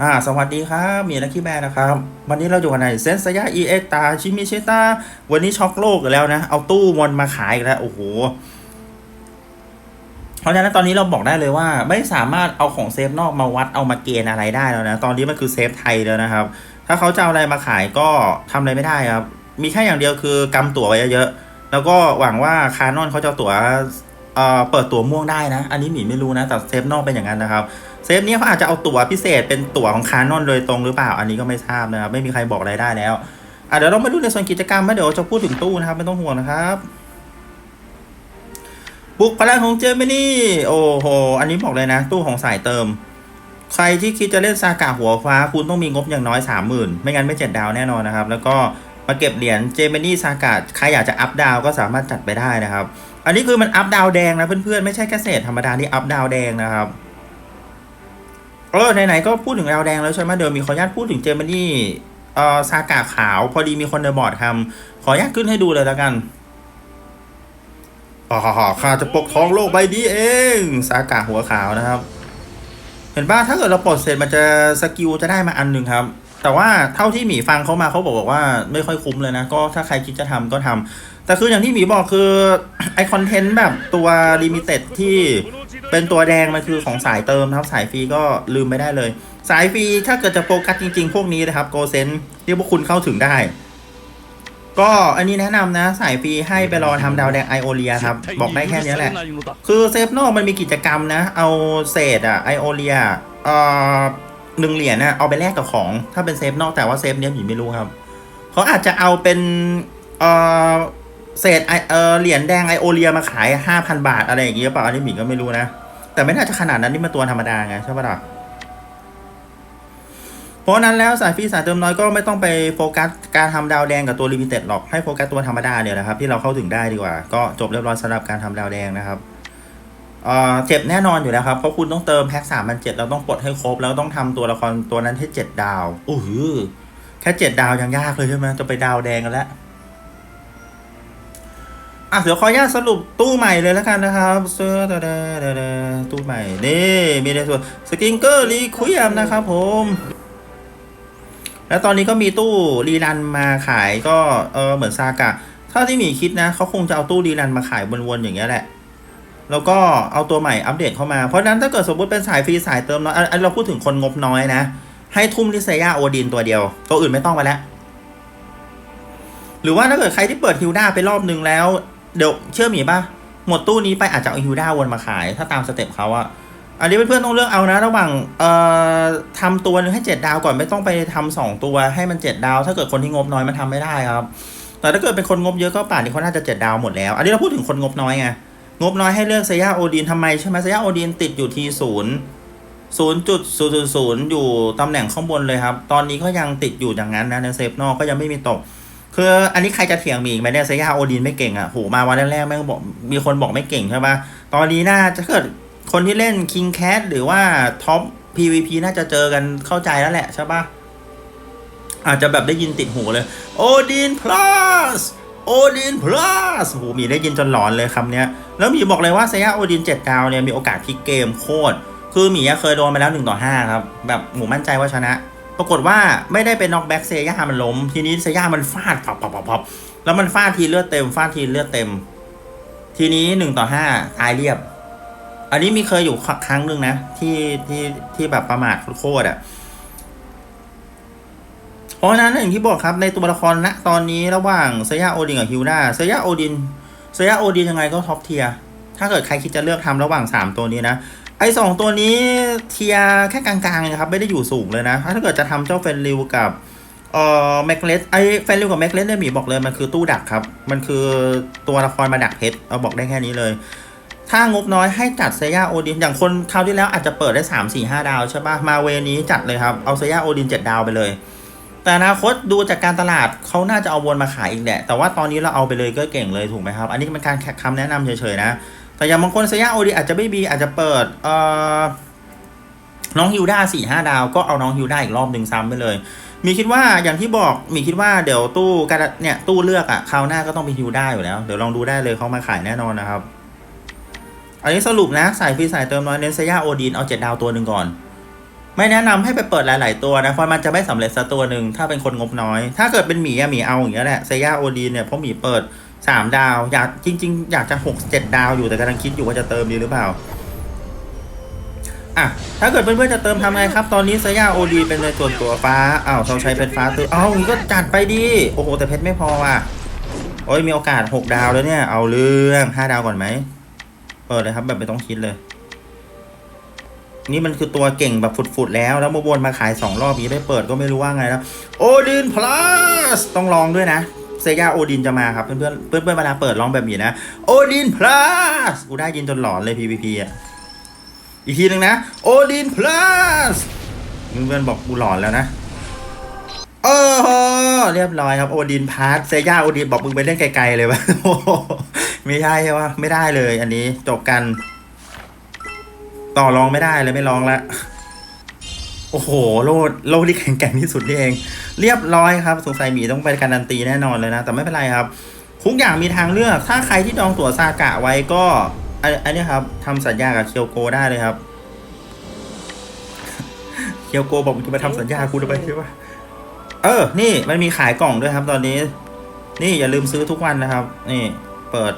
อ่าสวัสดีครับ มีนักขี้แม่นะครับ วันนี้เราอยู่กันในเซนสยา EX ตาชิมิชิตาวันนี้ช็อกโลกอีกแล้วนะ เอาตู้มอนมาขายอีกแล้ว โอ้โห เพราะฉะนั้นตอนนี้เราบอกได้เลยว่า ไม่สามารถเอาของเซฟนอกมาวัดเอามาเกณฑ์อะไรได้แล้วนะ ตอนนี้มันคือเซฟไทยแล้วนะครับ ถ้าเขาจะเอาอะไรมาขายก็ทำอะไรไม่ได้ครับ มีแค่อย่างเดียวคือกำตั๋วไว้เยอะๆ แล้วก็หวังว่าคานอนเขาจะตั๋วเอ่อเปิดตั๋วม่วงได้นะ อันนี้หมีไม่รู้นะ แต่เซฟนอกเป็นอย่างนั้นนะครับ เซฟนี้เขาอาจจะเอาตั๋วพิเศษเป็นตั๋วของคานอนโดยตรงหรือเปล่า อันนี้ก็ไม่ทราบนะครับ ไม่มีใครบอกอะไรได้แล้วอะเดี๋ยวเรามาดูในส่วนกิจกรรมนะเดี๋ยวจะพูดถึงตู้นะครับ ไม่ต้องห่วงนะครับบุกพลังของเจมินี่โอ้โห อันนี้บอกเลยนะ ตู้ของสายเติม ใครที่คิดจะเล่นซากาหัวฟ้า คุณต้องมีงบอย่างน้อย 30,000 ไม่งั้นไม่เจ็ดดาวแน่นอนนะครับ แล้วก็มาเก็บเหรียญเจมินี่ซากาใครอยากจะอัพดาวก็สามารถจัดไปได้นะครับ อันนี้คือมันอัพดาวแดงนะเพื่อนๆ ไม่ใช่แค่เศษธรรมดานี่อัพดาวแดงนะครับ เออไหนๆก็พูดถึงดาวแดงแล้วใช่ไหมเดี๋ยวมีขออนุญาตพูดถึงเจมินี่เอ่อซากาขาว พอดีมีคนในบอร์ดทำขออนุญาตขึ้นให้ดูเลยแล้วกันอ๋อข้าจะปกครองโลกใบนี้เองซากาหัวขาวนะครับ เห็นป่ะถ้าเกิดเราปลดเสร็จมันจะสกิลจะได้มาอันหนึ่งครับ แต่ว่าเท่าที่หมีฟังเขามาเขาบอกว่าไม่ค่อยคุ้มเลยนะ ก็ถ้าใครคิดจะทำก็ทำแต่คืออย่างที่หมีบอกคือไอคอนเทนต์แบบตัวลิมิเต็ดที่ เป็นตัวแดงมันคือของสายเติมนะครับสายฟรีก็ลืมไม่ได้เลย สายฟรีถ้าเกิดจะโฟกัสจริง ๆ พวกนี้นะครับโกเซนที่พวกคุณเข้าถึงได้ ก็อันนี้แนะนำนะ สายฟรีให้ไปรอทำดาวแดงไอโอเลียครับ บอกได้แค่นี้แหละ คือเซฟโนมันมีกิจกรรมนะ เอาเศษอะไอโอเลียเอ่อหนึ่งเหรียญนะเอาไปแลกกับของ ถ้าเป็นเซฟนอกแต่ว่าเซฟเนี้ยหมีไม่รู้ครับเขาอาจจะเอาเป็นเอ่อเศษไอเออเหรียญแดงไอโอเลียมาขายห้าพันบาทอะไรอย่างเงี้ยเปล่าอันนี้หมีก็ไม่รู้นะ แต่ไม่น่าจะขนาดนั้นนี่มันตัวธรรมดาไงใช่ปะล่ะเพราะนั้นแล้วสายฟรีสายเติมน้อยก็ไม่ต้องไปโฟกัสการทำดาวแดงกับตัวลิมิเต็ดหรอกให้โฟกัสตัวธรรมดาเนี่ยนะครับที่เราเข้าถึงได้ดีกว่า ก็จบเรียบร้อยสำหรับการทำดาวแดงนะครับเออเจ็บแน่นอนอยู่แล้วครับเพราะคุณต้องเติมแพ็กสามพันเจ็ดเราต้องปลดให้ครบ แล้วต้องทำตัวละครตัวนั้นให้เจ็ดดาวโอ้โหแค่เจ็ดดาวยังยากเลยใช่ไหมจะไปดาวแดงกันแล้ว อะเดี๋ยวขออนุญาตสรุปตู้ใหม่เลยแล้วกันนะครับเสื้อเดดเดตู้ใหม่นี่มีในส่วนสกิงเกอร์รีคุยมนะครับผม แล้วตอนนี้ก็มีตู้รีรันมาขายก็เออเหมือนซากะถ้าที่หมีคิดนะเขาคงจะเอาตู้รีรันมาขายวนๆอย่างเงี้ยแหละ แล้วก็เอาตัวใหม่อัปเดตเข้ามา เพราะนั้นถ้าเกิดสมมติเป็นสายฟรีสายเติมน้อยอันเราพูดถึงคนงบน้อยนะ ให้ทุ่มที่เซยาโอดินตัวเดียว ตัวอื่นไม่ต้องไปแล้วหรือว่าถ้าเกิดใครที่เปิดฮิวด้าไปรอบนึงแล้ว เดี๋ยวเชื่อมีป่ะ หมดตู้นี้ไปอาจจะเอาฮิวด้าวนมาขาย ถ้าตามสเต็ปเขาอะอันนี้เพื่อนๆต้องเลือกเอานะระหว่างเอ่อทำตัวนึงให้เจ็ดดาวก่อนไม่ต้องไปทำสองตัวให้มันเจ็ดดาว ถ้าเกิดคนที่งบน้อยมันทำไม่ได้ครับ แต่ถ้าเกิดเป็นคนงบเยอะก็ป่านนี้เขาน่าจะเจ็ดดาวหมดแล้ว อันนี้เราพูดถึงคนงบน้อยไงงบน้อยให้เลือกเซย่าโอดีนทำไมใช่ไหมเซย่าโอดีนติดอยู่ที่ศูนย์ศูนย์จุดศูนย์ศูนย์อยู่ตำแหน่งข้างบนเลยครับ ตอนนี้ก็ยังติดอยู่อย่างนั้นนะในเซฟนอกก็ยังไม่มีตก คืออันนี้ใครจะเถียงมีอีกไหมเนี่ยเซย่าโอดีนไม่เก่งอะโหมาวันแรกๆแม่งบอกมีคนบอกไม่เก่งใช่ปะตอนนี้น่าจะเกิดคนที่เล่น King Cat หรือว่าท็อป PVP น่าจะเจอกันเข้าใจแล้วแหละใช่ปะอาจจะแบบได้ยินติดหูเลยโอดีน plus โอดิน plus โหมีได้ยินจนหลอนเลยคำเนี้ย แล้วมีบอกเลยว่าเซย่าโอดินเจ็ดดาวเนี่ยมีโอกาสพลิกเกมโคตร คือหมีเคยโดนมาแล้ว1ต่อ5ครับ แบบหมูมั่นใจว่าชนะ ปรากฏว่าไม่ได้เป็นน็อกแบ็กเซย่ามันล้ม ทีนี้เซย่ามันฟาดปับปับปับปับแล้วมันฟาดทีเลือดเต็ม ฟาดทีเลือดเต็ม ทีนี้1ต่อ5ตายเรียบ อันนี้มีเคยอยู่ครั้งหนึ่งนะ ที่ที่ที่แบบประมาทโคตรอะเพราะฉะนั้นอย่างที่บอกครับในตัวละครณตอนนี้ระหว่างเซย่าโอดินกับฮิวดาเซย่าโอดินเซย่าโอดินยังไงก็ท็อปเทียร์ถ้าเกิดใครคิดจะเลือกทำระหว่าง3ตัวนี้นะ ไอ้สองตัวนี้เทียแค่กลางๆนะครับ ไม่ได้อยู่สูงเลยนะ ถ้าเกิดจะทำเจ้าเฟนริวกับเอ่อแมกเลสไอ้แฟนริวกับแมกเลสเนี่ยหมีบอกเลยมันคือตู้ดักครับ มันคือตัวละครมาดักเพชรเอาบอกได้แค่นี้เลย ถ้างบน้อยให้จัดเซย่าโอดิน อย่างคนคราวที่แล้วอาจจะเปิดได้ 3 4 5 ดาวใช่ปะมาเวนี้จัดเลยครับ เอาเซย่าโอดิน 7 ดาวไปเลย แต่อนาคตดูจากการตลาดเขาน่าจะเอาวนมาขายอีกแหละ แต่ว่าตอนนี้เราเอาไปเลยก็เก่งเลยถูกไหมครับ อันนี้เป็นการแค่คำแนะนำเฉยๆนะ แต่อย่างบางคนเซย่าโอดินอาจจะไม่มีอาจจะเปิดเอ่อน้องฮิวด้าสี่ห้าดาว ก็เอาน้องฮิวด้าอีกรอบหนึ่งซ้ำไปเลย มีคิดว่าอย่างที่บอกมีคิดว่าเดี๋ยวตู้การดเนี่ยตู้เลือกอะคราวหน้าก็ต้องเป็นฮิวด้าอยู่แล้ว เดี๋ยวลองดูได้เลยเขามาขายแน่นอนนะครับ อันนี้สรุปนะสายฟรีสายเติมน้อยเน้นเซย่าโอดีนเอาเจ็ดดาวตัวหนึ่งก่อน ไม่แนะนำให้ไปเปิดหลาย ๆ ตัวนะเพราะมันจะไม่สำเร็จสักตัวหนึ่งถ้าเป็นคนงบน้อย ถ้าเกิดเป็นหมีอะหมีเอาอย่างเงี้ยแหละเซย่าโอดีนเนี่ยเพราะหมีเปิด สามดาว อยากจริง ๆ อยากจะหกเจ็ดดาวอยู่แต่กำลังคิดอยู่ว่าจะเติมดีหรือเปล่าอะถ้าเกิดเพื่อนๆจะเติมทำไงครับ ตอนนี้เซย่าโอดีเป็นในส่วนตัวฟ้าอ้าวเราใช้เพชรฟ้าเติมเอ้าอย่ก็จัดไปดิโอ้โหแต่เพชรไม่พอว่ะโอ้ยมีโอกาสหกดาวแล้วเนี่ย เอาเรื่องห้าดาวก่อนไหมเปิดเลยครับแบบไม่ต้องคิดเลย นี่มันคือตัวเก่งแบบฝุดๆแล้ว แล้วมาวนมาขายสองรอบนี้ได้เปิดก็ไม่รู้ว่าไงแล้วโอดินพลัสต้องลองด้วยนะ เซกาโอดินจะมาครับ เพื่อนๆเพื่อนเวลาเปิดลองแบบนี้นะโอดินพลัสกูได้ยินจนหลอนเลย PVP อะอีกทีหนึ่งนะโอดินพลัสเพื่อนๆบอกกูหลอนแล้วนะโอ้โหเรียบร้อยครับโอดินพาร์ทเซย่าโอดินบอกมึงไปเล่นไกลๆเลยวะไม่ใช่ใช่ปะไม่ได้เลย อันนี้จบกัน ต่อรองไม่ได้เลยไม่ลองละโอ้โห โลดโลดที่แข็งแกร่งที่สุดนี่เอง เรียบร้อยครับสงสัยหมีต้องไปการันตีแน่นอนเลยนะ แต่ไม่เป็นไรครับทุกอย่างมีทางเลือก ถ้าใครที่ดองตั๋วซากะไว้ก็อันอันนี้ครับทำสัญญากับเคียวโกได้เลยครับเคียวโกบอกมึงจะมาทำสัญญากูทำไมใช่ปะเออ นี่มันมีขายกล่องด้วยครับตอนนี้ นี่อย่าลืมซื้อทุกวันนะครับ นี่ เปิด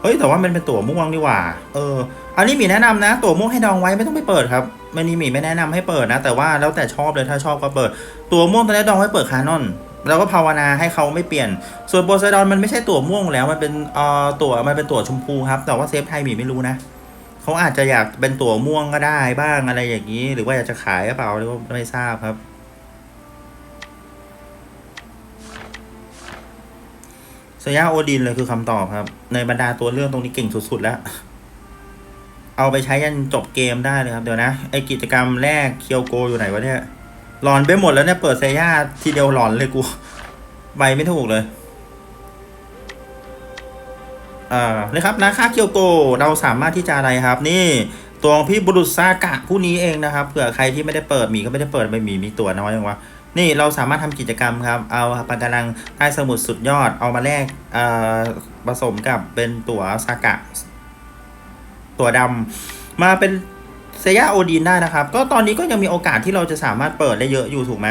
เฮ้ยแต่ว่ามันเป็นตั๋วม่วงนี่หว่า เออ อันนี้หมีแนะนำนะ ตัวม่วงให้ดองไว้ไม่ต้องไปเปิดครับมันนี่หมีไม่แนะนำให้เปิดนะ แต่ว่าแล้วแต่ชอบเลยถ้าชอบก็เปิด ตัวม่วงตอนนี้ดองไว้เปิดคานอนแล้วก็ภาวนาให้เขาไม่เปลี่ยน ส่วนโปไซดอนมันไม่ใช่ตัวม่วงแล้วมันเป็นเอ่อตัวมันเป็นตัวชมพูครับ แต่ว่าเซฟไทยหมีไม่รู้นะเขาอาจจะอยากเป็นตัวม่วงก็ได้บ้างอะไรอย่างนี้ หรือว่าอยากจะขายหรือเปล่าหรือว่าไม่ทราบครับ สยาโอดินเลยคือคำตอบครับ ในบรรดาตัวเรื่องตรงนี้เก่งสุดๆแล้ว เอาไปใช้ยันจบเกมได้เลยครับเดี๋ยวนะไอกิจกรรมแรกเคียวโกอยู่ไหนวะเนี่ยหลอนไปหมดแล้วเนี่ยเปิดเซย่าทีเดียวหลอนเลยกูใบไม่ถูกเลยอ่าเลยครับนะค่าเคียวโกเราสามารถที่จะอะไรครับ นี่ตัวพี่บุรุษซากะผู้นี้เองนะครับเผื่อใครที่ไม่ได้เปิดหมีก็ไม่ได้เปิดไม่มีมีตัวน้อยยังวะนี่เราสามารถทำกิจกรรมครับ เอาปากการังใต้สมุทรสุดยอดเอามาแลกเอ่อผสมกับเป็นตัวซากะ ตัวดำมาเป็นเซย่าโอดีนได้นะครับ ก็ตอนนี้ก็ยังมีโอกาสที่เราจะสามารถเปิดได้เยอะอยู่ถูกไหม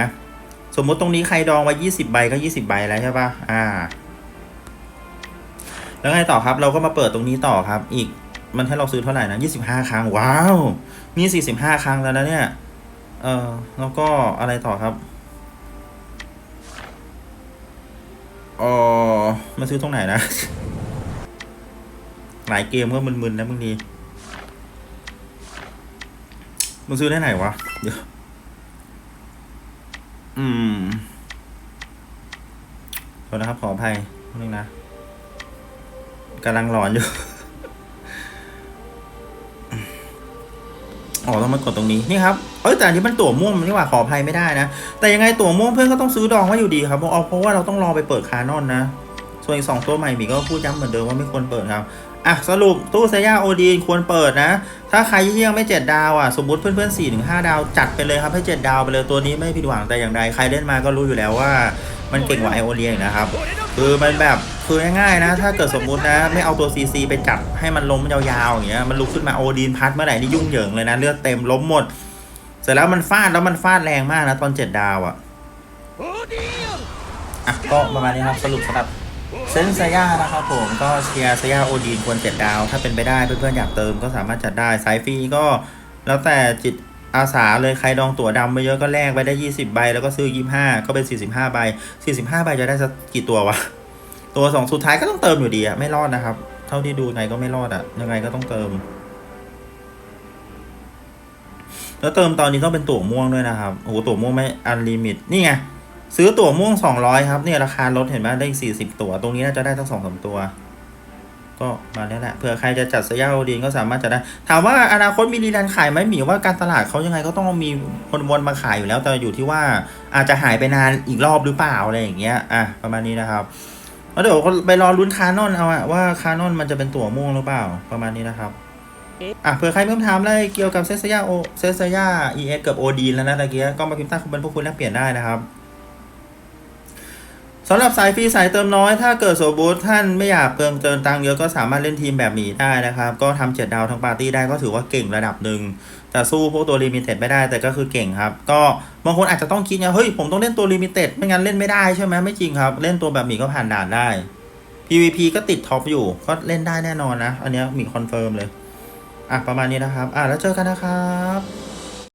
สมมุติตรงนี้ใครดองไว้20 ใบก็ 20 ใบแล้วใช่ปะอ่า แล้วไงต่อครับ เราก็มาเปิดตรงนี้ต่อครับ อีก มันให้เราซื้อเท่าไหร่นะ25 ครั้ง ว้าวมี45 ครั้งแล้วนะเนี่ย เออแล้วก็อะไรต่อครับเออมาซื้อตรงไหนนะ หลายเกมก็มึนๆนะบางที มันซื้อได้ไหนวะ เดี๋ยว อืมขอนะครับ ขออภัยนิดนึงนะกำลังหลอนอยู่ อ๋อต้องมากดตรงนี้นี่ครับ เอ้ยแต่อันนี้มันตั๋วม่วงมันนี่หว่าขออภัยไม่ได้นะ แต่ยังไงตั๋วม่วงเพื่อนก็ต้องซื้อดองไว้อยู่ดีครับเอาเพราะว่าเราต้องรอไปเปิดคานอนนะ ส่วนอีกสองตัวใหม่มีก็พูดย้ำเหมือนเดิมว่าไม่ควรเปิดครับ อะสรุปตู้เซย่าโอดีนควรเปิดนะ ถ้าใครที่ยังไม่เจ็ดดาวอะ สมมติเพื่อนๆสี่ถึงห้าดาวจัดไปเลยครับให้เจ็ดดาวไปเลยตัวนี้ไม่ผิดหวังแต่อย่างใดใครเล่นมาก็รู้อยู่แล้วว่ามันเก่งกว่าไอโอเลียอีกนะครับ คือมันแบบคือง่ายๆนะ ถ้าเกิดสมมุตินะ ไม่เอาตัวซีซีไปจับให้มันล้มยาวๆอย่างเงี้ยมันลุกขึ้นมาโอดีนพัดเมื่อไหร่นี่ยุ่งเหยิงเลยนะเลือดเต็มล้มหมด เสร็จแล้วมันฟาดแล้วมันฟาดแรงมากนะตอนเจ็ดดาวอะอะก็ประมาณนี้ครับสรุปสำหรับเซนซายานะครับผมก็เชียร์ซายาโอดีนควรเจ็ดดาว ถ้าเป็นไปได้เพื่อนๆอยากเติมก็สามารถจัดได้สายฟรีก็ แล้วแต่จิตอาสาเลยใครดองตั๋วดำไปเยอะก็แลกไปได้ 20 ใบ แล้วก็ซื้อ 25 ก็เป็น 45 ใบ 45 ใบจะได้สักกี่ตัววะ ตัวสองสุดท้ายก็ต้องเติมอยู่ดีอะไม่รอดนะครับ เท่าที่ดูไงก็ไม่รอดอะยังไงก็ต้องเติม แล้วเติมตอนนี้ต้องเป็นตั๋วม่วงด้วยนะครับโอ้โหตั๋วม่วงไม่อันลิมิตนี่ไง ซื้อตั๋วม่วงสองร้อยครับเนี่ยราคาลดเห็นไหมได้อีกสี่สิบตั๋วตรงนี้น่าจะได้ทั้งสองสามตัว ก็มาแล้วแหละเผื่อใครจะจัดเซย่าโอดีนก็สามารถจะได้ ถามว่าอนาคตมีรีแลนขายไหมหมีว่าการตลาดเขายังไงก็ต้องมีคนวนมาขายอยู่แล้ว แต่อยู่ที่ว่าอาจจะหายไปนานอีกรอบหรือเปล่าอะไรอย่างเงี้ยอะประมาณนี้นะครับแล้วเดี๋ยวไปรอลุ้นคานอนเอาอะว่าคานอนมันจะเป็นตั๋วม่วงหรือเปล่าประมาณนี้นะครับอะเผื่อใครมีคำถามอะไรเกี่ยวกับเซซยาโอเซซยาเอเอสกับโอดีนแล้วนะตะเกียก็มาพิมพ์ใต้คอมเมนต์พวกคุณแลกเปลี่ยนได้นะครับ สำหรับสายฟรีสายเติมน้อย ถ้าเกิดสมบูรณ์ท่านไม่อยากเปลืองเติมตังค์เยอะก็สามารถเล่นทีมแบบนี้ได้นะครับ ก็ทำเจ็ดดาวทั้งปาร์ตี้ได้ก็ถือว่าเก่งระดับหนึ่งแต่สู้พวกตัวลิมิเต็ดไม่ได้แต่ก็คือเก่งครับ ก็บางคนอาจจะต้องคิดไงเฮ้ยผมต้องเล่นตัวลิมิเต็ดไม่งั้นเล่นไม่ได้ใช่ไหมไม่จริงครับ เล่นตัวแบบหมีก็ผ่านด่านได้ PVP ก็ติดท็อปอยู่ก็เล่นได้แน่นอนนะ อันนี้มีคอนเฟิร์มเลยอะประมาณนี้นะครับอะแล้วเจอกันนะครับ